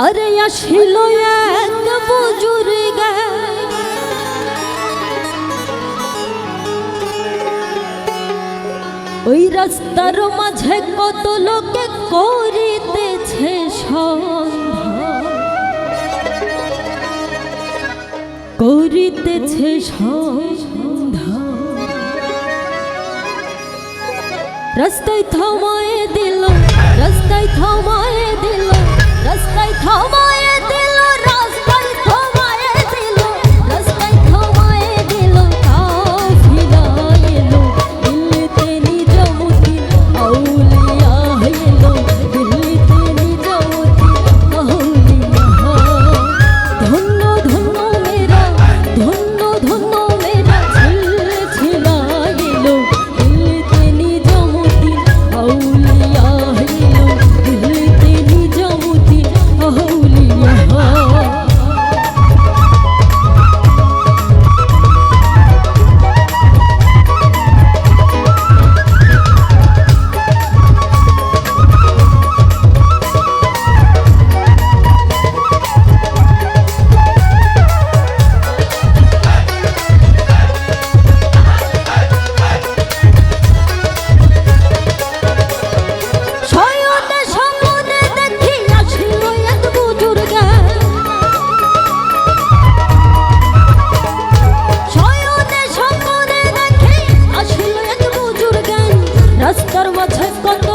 আরে আসিল এক বুজুর্গ ওই রাস্তার মাঝে কত লোকে করিতেছে করিতেছে রাস্তায় থমায় দিল, রাস্তায় ক্ষমা হাজার বছর কত